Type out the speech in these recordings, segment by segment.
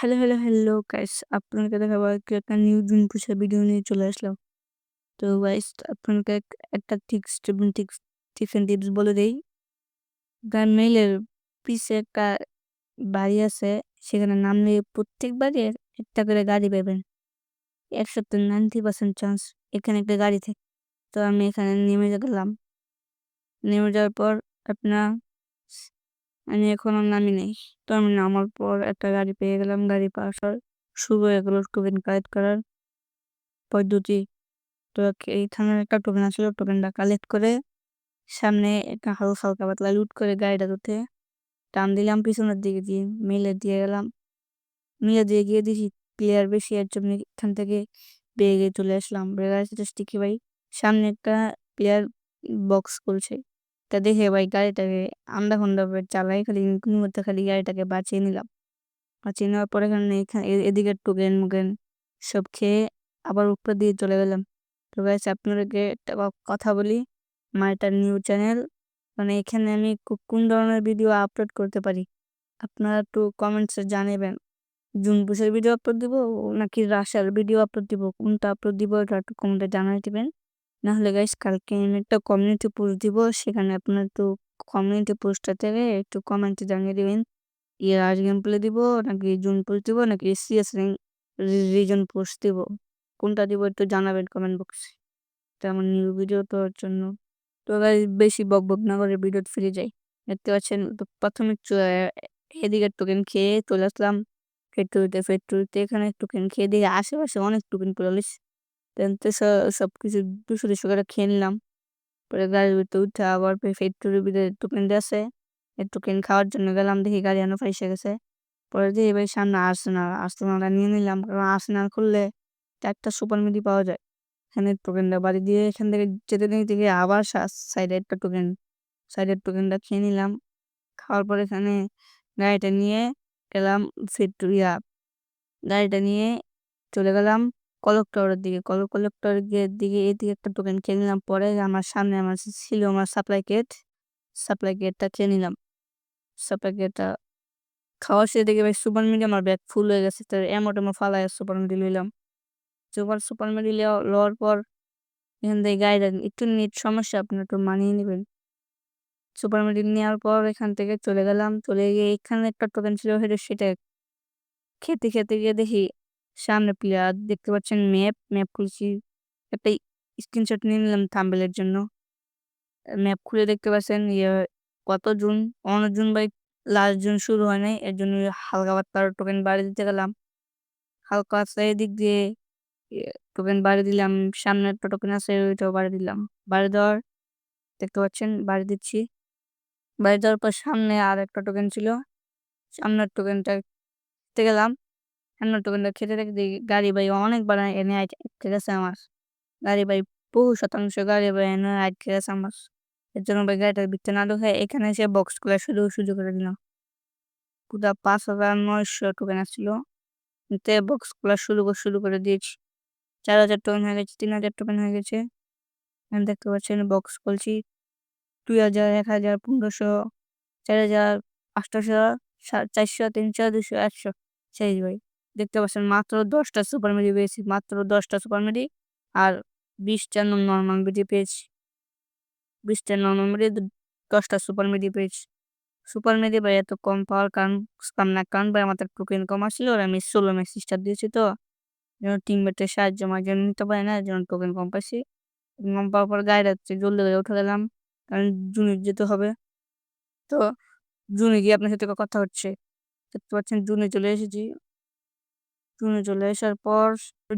Hello, hello, hello guys আপনাদেরকে দেখাবো একটা নিউ জুন পুষের ভিডিও নিয়ে চলে আসলাম। তো গাইস আপনাকে একটা tips tips tips and tips বলে দেই। গান মেইলের পিছে একটা বাড়ি আছে সেখানে নাম নামলে প্রত্যেকবারে একটা করে গাড়ি পাবেন। এক একসাথে 90% চান্স এখানে একটা গাড়ি থাকে। তো আমি এখানে নেমে গেলাম। নেমে যাওয়ার পর আপনার আমি এখনও নামি নাই। তো আমি নামার পর একটা গাড়ি পেয়ে গেলাম। গাড়ি পাওয়ার পর শুরু হয়ে গেল টোকেন কালেক্ট করার পদ্ধতি। তো এইখানে একটা টোকেন আসলো টোকেনটা কালেক্ট করে সামনে একটা হালকা হালকা পাতলা লুট করে গাড়িটা উঠে টান দিলাম, পিছনের দিকে দিয়ে মেলে দিয়ে গেলাম মিলে দিয়ে গিয়ে দিছি প্লেয়ার বেশি এর জন্য এখান থেকে বেগে চলে আসলাম বেগার স্টিকি ভাই সামনে একটা প্লেয়ার বক্স করছে তা দেখে ভাই গাড়িটাকে আন্দা খন্দা চালাই খালি কোনো মধ্যে খালি গাড়িটাকে বাঁচিয়ে নিলাম। বাঁচিয়ে নেওয়ার পরে এখানে এদিকে টোকেন মুকেন সব খেয়ে আবার উপর দিয়ে চলে গেলাম। তো গাইস আপনাদেরকে একটা কথা বলি একটা নিউ চ্যানেল। মানে এখানে আমি কোন ধরনের ভিডিও আপলোড করতে পারি? আপনারা একটু কমেন্টসে জানাবেন। জুন বুসের ভিডিও আপলোড দিব নাকি রাশার ভিডিও আপলোড দিব? কোনটা আপলোড দিব এটা একটু কমেন্টে জানাই দেবেন। নাহলে গাইস কালকে আমি একটা কমিউনিটি পোস্ট দিব, সেখানে আপনার একটু কমিউনিটি পোস্টটা থেকে একটু কমেন্টে জানিয়ে দেবেন। ইয়ার গেম প্লে দিব, নাকি জুন পোস্ট দিব, নাকি সিএস রিজন পোস্ট দিব? কোনটা দিব একটু জানাবেন কমেন্ট বক্সে তেমন নিউ ভিডিও তোর জন্য। তো গাইস বেশি বক বক না করে ভিডিও ফিরে যাই। দেখতে পাচ্ছেন, তো প্রথমে এদিকে টোকেন খেয়ে চলে আসলাম। ফেটুরিতে ফেটুরিতে এখানে টোকেন খেয়ে দিয়ে আশেপাশে অনেক টোকেন পড়ে তো সব কিছু দুশো দুশো খেয়ে নিলাম পরে গাড়ির ভিতরে উঠে আবার ফ্যাক্টরির ভিতরে টোকেন দিয়েছে টোকেন খাওয়ার জন্য গেলাম দেখি গাড়ি আনো ফাইসে গেছে পরে দিয়ে এবার সামনে আর্সেনাল আর্সেনালটা নিয়ে নিলাম কারণ আর্সেনাল খুললে চারটা সুপার মিডি পাওয়া যায় এখানে টোকেনটা বাড়ি দিয়ে এখান থেকে যেতে নিতে গিয়ে আবার সাইডে একটা টোকেন সাইডের টোকেনটা খেয়ে নিলাম খাওয়ার পর এখানে গাড়িটা নিয়ে গেলাম ফ্যাক্টরিয়া গাড়িটা নিয়ে চলে গেলাম কলক টাওয়ারের দিকে কলক টাওয়ারের দিকে এদিকে একটা টোকেন খেয়ে নিলাম। পরে আমার সামনে আমার ছিল আমার সাপ্লাই গেট সাপ্লাই গেটটা খেয়ে নিলাম। সাপ্লাই গেটটা খাওয়া সে দেখে ভাই সুপার মিডি আমার ব্যাগ ফুল হয়ে গেছে। তার এমন টেমো ফালাই সুপার মিডি লইলাম সুপার সুপার মিডি লওয়ার পর এখান থেকে গাড়িটা একটু নেট সমস্যা, আপনি একটু মানিয়ে নেবেন। সুপার মিডি নেওয়ার পর এখান থেকে চলে গেলাম। চলে গিয়ে এখানে একটা টোকেন ছিল সেটা খেতে খেতে গিয়ে দেখি সামনে প্লেয়ার দেখতে পাচ্ছেন ম্যাপ ম্যাপ খুলছি। একটা স্ক্রিনশট নিয়ে নিলাম থাম্বেলের জন্য। ম্যাপ খুলে দেখতে পাচ্ছেন ইয়ে কত June on June by last June শুরু হয় নাই, এর জন্য হালকা পাতলার টোকেন বাড়ি দিতে গেলাম। হালকা আছে এদিক দিয়ে টোকেন বাড়ি দিলাম, সামনে একটা টোকেন আছে, ওইটাও বাড়ি দিলাম। বাড়ি দেওয়ার, দেখতে পাচ্ছেন, বাড়ি দিচ্ছি। বাড়ি দেওয়ার পর সামনে আর একটা টোকেন ছিল, সামনের টোকেনটা গেলাম। টোকেনটা খেতে দেখতে গাড়ি বাই অনেক বার এনে আটকে গেছে আমার। গাড়ি বাই বহু শতাংশ গাড়ি বাই এনে আটকে গেছে আমার। এর জন্য ভাই গাড়িটার ভিতরে না ঢুকে এখানে এসে বক্স খুলে শুধু সুযোগ করে দিলাম। পুরা পাঁচ হাজার নয়শো টোকেন আসছিল। তে বক্স খোলা শুরু শুরু করে দিয়েছি। চার হাজার টোকেন হয়ে গেছে, তিন হাজার টোকেন হয়ে গেছে। আমি দেখতে পাচ্ছেন বক্স খুলছি দুই হাজার, এক হাজার, পনেরোশো, চার হাজার আটশোশো চারশো, তিনশো, দুশো, একশো। সেই ভাই। দেখতে পাচ্ছেন মাত্র দশটা সুপার মিডি পেয়েছি, মাত্র দশটা সুপার মিডি আর বিশটা নর্মাল মিডি পেয়েছি। বিশটা নর্মাল মিডি, দশটা সুপার মিডি পেয়েছি। সুপার মিডি ভাই এত কম পাওয়ার কারণ কাম না, কারণ ভাই আমাদের টোকেন কম আসছিল আর আমি ষোলো ম্যাচ স্টার দিয়েছি তো, যেন টিমমেটের সাহায্য আমার জন্য নিতে পারে না, যেন টোকেন কম পাইছি। কম পাওয়ার পর গায়ে রাখছি জলদি করে উঠে গেলাম, কারণ জুনি যেতে হবে। তো জুনে গিয়ে আপনার সাথে কথা হচ্ছে। দেখতে পাচ্ছেন জুনে চলে এসেছি। জুনে চলে আসার পর,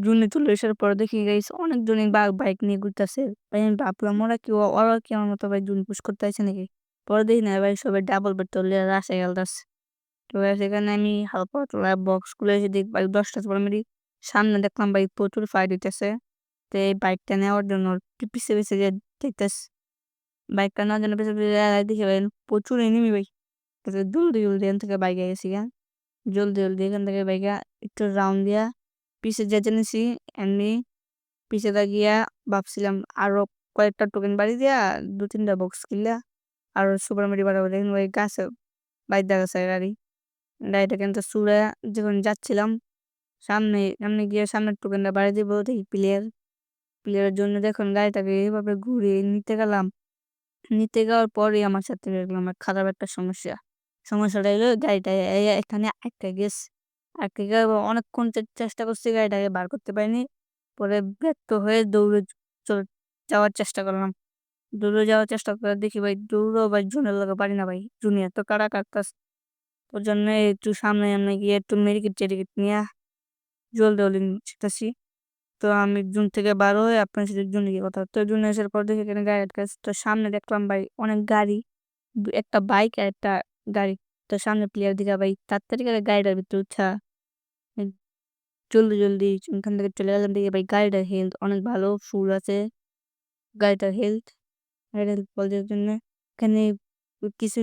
জুনে চলে আসার পর দেখি গাইস অনেক জনই বাইক নিয়ে ঘুরতেছে। ভাই আমি ভাবলাম, ওরা কি ওরা কি আমার মতো ভাই জুন পুশ করতে আছে নাকি? পরে দেখি না ভাই সবাই ডাবল বেড তুলে রাস্তায় গেলতেছে তো সেখানে আমি হালকা বক্স খুলে এসে দেখি ভাই দশটা পর মেরি সামনে দেখলাম ভাই প্রচুর ফাইট হইতেছে তো এই বাইকটা নেওয়ার জন্য পিছিয়ে পিছিয়ে যে দেখতেছে। বাইকটা নেওয়ার জন্য পিছিয়ে পিছিয়ে দেখি ভাই প্রচুর এনিমি ভাই। জলদি জলদি এখান থেকে বাইকে গেছি গা জলদি জলদি এখান থেকে বাইকা একটু রাউন্ড দিয়া। পিছে যেতে নিছি এমনি পিছে গিয়া ভাবছিলাম আরও কয়েকটা টোকেন বাড়ি দিয়া, দু তিনটা বক্স কিনলা। আর সুপার মেরি বাড়াবো দেখুন ওই গাছে দেখা গাছে গাড়ি। গাড়িটা কিন্তু চূড়া যখন যাচ্ছিলাম, সামনে সামনে গিয়ে সামনের টোকেনটা বাড়ি দিব, দেখি প্লেয়ার প্লেয়ারের জন্য দেখুন গাড়িটাকে এইভাবে ঘুরে নিতে গেলাম। নিতে যাওয়ার পরে আমার সাথে দেখলাম খারাপ একটা সমস্যা। সমস্যাটা হলো গাড়িটা এখানে আটকে গেছে। আটকে গিয়ে অনেকক্ষণ চেষ্টা করছি গাড়িটাকে বার করতে পারিনি। পরে ব্যর্থ হয়ে দৌড়ে চলে, যাওয়ার চেষ্টা করলাম। দৌড়ে যাওয়ার চেষ্টা করে দেখি ভাই দৌড়ও ভাই জুনের লোক পারি না ভাই, জুনিয়ার তো কারা কাটতাস ওর জন্য একটু সামনে এমনি গিয়ে একটু মেডিকেট টেডিকেট নিয়ে জল দৌড়ে শিখতেছি তো আমি জুন থেকে বার হয়ে আপনার সাথে জুন গিয়ে কথা তো জুন আসার পর দেখি এখানে গাড়ি আটকাছে তো সামনে দেখলাম ভাই অনেক গাড়ি একটা বাইক আর একটা গাড়ি। তো সামনে প্লেয়ার দিকে ভাই তাড়াতাড়ি করে গাড়িটার ভিতরে উঠা। জলদি জলদি ওখান থেকে চলে গেলাম দেখি ভাই গাড়িটার হেলথ অনেক ভালো ফুল আছে। গাড়িটার হেলথ গাড়িটার বলার জন্য এখানে কিছু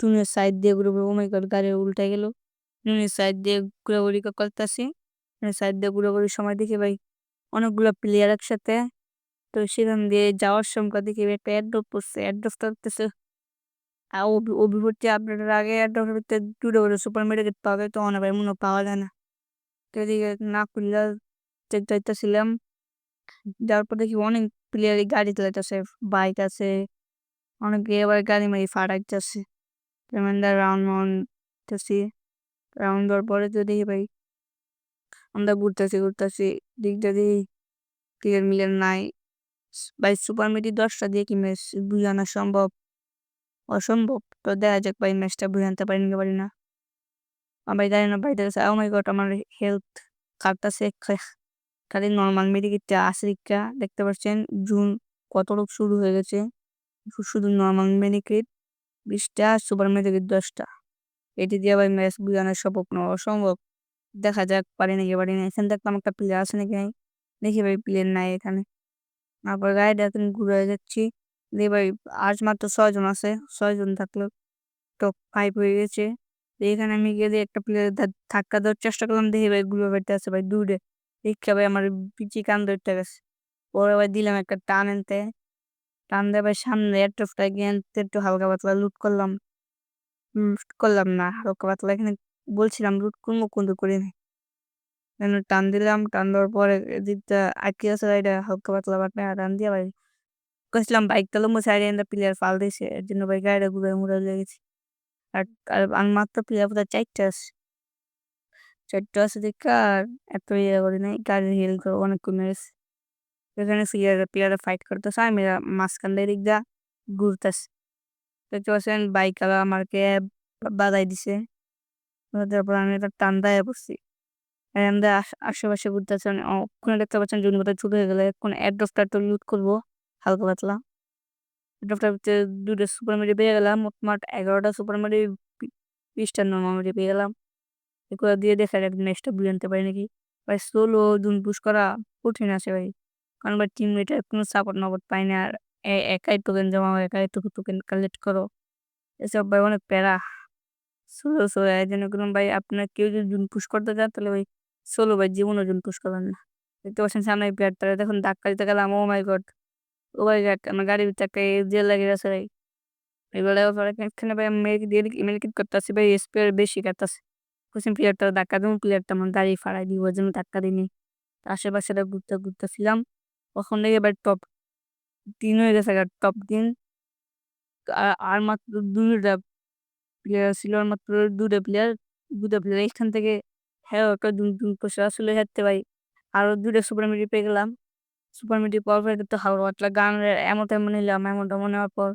টুনের সাইড দিয়ে ঘুরে ও মাই গড গাড়ি উল্টে গেল। টুনের সাইড দিয়ে ঘোরাঘুরি করতেছি? সাইড দিয়ে ঘোরাঘুরির সময় দেখি ভাই অনেকগুলো প্লেয়ার একসাথে। তো সেখান দিয়ে যাওয়ার সময় দেখি একটা অ্যাড্রপ পড়ছে অ্যাড্রপটা হচ্ছে অভিভূতি আপডেটের আগে ভিতরে দুটো করে সুপার মেডিকেট পাওয়া যায় তো অনেক মনে পাওয়া যায় না। তো এদিকে না খুললে যাইতেছিলাম যাওয়ার পর দেখি অনেক প্লেয়ারই গাড়ি চালাইতেছে বাইক আছে, অনেকে এবার গাড়ি মারি ফাটাইতেছে রাউন্ড রাউন্ড রাউন্ড দেওয়ার পরে তো দেখি ভাই, আমরা ঘুরতেছি ঘুরতেছি, দিকটা দিয়ে ক্লিয়ার মিলিয়ন নাই। ভাই সুপার মিটি দশটা দিয়ে কি ম্যাচ বুঝে আনা সম্ভব। অসম্ভব। তো দেখা যাক ভাই ম্যাচটা বুঝে আনতে পারি না পারি না। ভাই জানি না ভাই দেখছে ও মাই গড আমার হেলথ কাটতেছে খালি নর্মাল মেডিকেটটা আসরিকা দেখতে পাচ্ছেন? জুন কত লোক শুরু হয়ে গেছে? শুধু নর্মাল মেডিকেট বিশটা সুপার মেডিকেট দশটা। এটি দিয়ে ভাই ম্যাচ বুঝানোর সম্ভব অসম্ভব। দেখা যাক পারি নাকি পারি না। এখানে দেখলাম একটা প্লেয়ার আছে নাকি দেখি ভাই প্লেয়ার নাই এখানে। তারপর গাড়িটা এখন ঘুরে যাচ্ছি। দিয়ে ভাই আজ মাত্র ছয়জন আছে ছয়জন থাকল। টপ ফাইভ হয়ে গেছে। এখানে আমি গিয়ে দিয়ে একটা প্লেয়ার ধাক্কা দেওয়ার চেষ্টা করলাম। দেখি ভাই গুলো বেড়তে আছে, ভাই দূরে দেখে ভাই আমার পিচি কান ধরতে গেছে। পরে ভাই দিলাম একটা টান এনতে। টান দিয়ে ভাই সামনে এয়ারট্রফটা গিয়ে একটু হালকা পাতলা লুট করলাম। লুট করলাম না, হালকা পাতলা এখানে বলছিলাম লুট করব, কিন্তু করিনি। টান দিলাম, টান দেওয়ার পরে এদিকটা আটকে আছে এটা হালকা পাতলা বাটনে টান দিয়ে ভাই কইছিলাম বাইক তাহলে মো সাইডে এনে প্লেয়ার ফাল দিয়েছে এর জন্য ভাই গাড়িটা ঘুরে মুড়ে লেগেছে আর আর মাত্র প্লেয়ার বোধহয় চারটে আছে চারটে আছে দেখে আর এত ইয়ে করি নাই গাড়ির হিল করে অনেক কমে গেছে এখানে প্লেয়ার প্লেয়ারে ফাইট করতেছে আমি মাঝখান দিয়ে দিক দা ঘুরতেছে দেখতে পাচ্ছেন বাইক আমাকে বাধাই দিছে তারপর আমি একটা টান দেয় পড়ছি আশেপাশে ঘুরতেছে ওখানে দেখতে পাচ্ছেন জুন কোথায় ছোট হয়ে গেলে কোন অ্যাড্রফটা একটু লুট করব হালকা পাতলা অ্যাড্রফটার ভিতরে দুটো সুপার মেডি পেয়ে গেলাম, মোটমাট এগারোটা সুপার মেডি বিশটা নর্মাল মেডি পেয়ে গেলাম। এগুলো দিয়ে দেখা যাক নেক্সটটা বুঝে আনতে পারি নাকি? ভাই সোলো জুন পুশ করা কঠিন আছে ভাই। কারণ ভাই টিম মেটের কোনো সাপোর্ট নপোর্ট পাই না আর একাই টোকেন জমা হয়, একাই টুকু টোকেন কালেক্ট করো। এসব ভাই অনেক প্যারা। সোলো সোলো এই জন্য কোনো ভাই, আপনার কেউ যদি জুন পুশ করতে চান তাহলে ভাই সোলো ভাই জীবনও জুন পুশ করেন না। দেখতে পাচ্ছেন সামনে প্লেয়ার তারা দেখুন ধাক্কা দিতে গেলাম ও মাই গড ও মাই আমার গাড়ির একটা জেল লাগে গেছে, ভাই। এবারে এখানে ভাই মেরিট দিয়ে মেরিট করতেছি, ভাই স্পেয়ার বেশি কাটতেছে। কোচিং প্লেয়ারটা ধাক্কা দিব প্লেয়ারটা আমার গাড়ি ফাড়াই দিব জন্য ধাক্কা দিনি আশেপাশে ঘুরতে ঘুরতেছিলাম ওখান থেকে এবার টপ তিন হয়ে গেছে টপ তিন। আর মাত্র দুইটা প্লেয়ার ছিল, আর মাত্র দুটা প্লেয়ার দুটা প্লেয়ার এখান থেকে হ্যাঁ ওটা পয়সা আসলে হাঁটতে ভাই। আরও দুটা সুপার মিডি পেয়ে গেলাম। সুপার পাওয়ার পরে তো হালকা পাতলা গান এমন তেমন নিলাম এমন তেমন নেওয়ার পর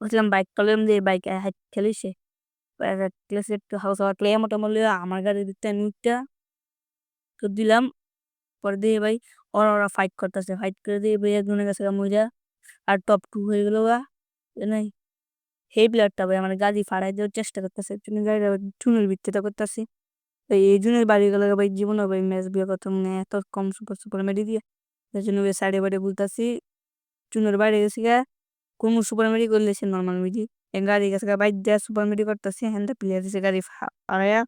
বলছিলাম বাইক কলম দিয়ে বাইক হাইট খেলিছে একটু হালকা পাতলা এমন তেমন আমার গাড়ি দিতে নিটা তো দিলাম। পরে দিয়ে ভাই, ওরা ওরা ফাইট করতেছে ফাইট করে দিয়ে ভাই একজনের কাছে মজা আর টপ টু হয়ে গেল গা নাই। সেই প্লেয়ারটা ভাই আমার গাড়ি ফাড়াই দেওয়ার চেষ্টা করতেছে গাড়িটা টুনের ভিত্তিটা করতেছি। এই জুনের বাড়ি গেলে ভাই জীবনে ভাই ম্যাচ বিয়ে প্রথম এত কম সুপার সুপার মেডি দিয়ে। এই জন্য ওই সাইডে বাড়ি বলতেছি, চুনোর বাইরে গেছি গা কোন সুপার মেডি করলে সে নর্মাল মেডি গাড়ি গেছে বাইক দেওয়া সুপার মেডি করতেছি হ্যান্ডা প্লেয়ার গাড়ি ফাড়াইয়া।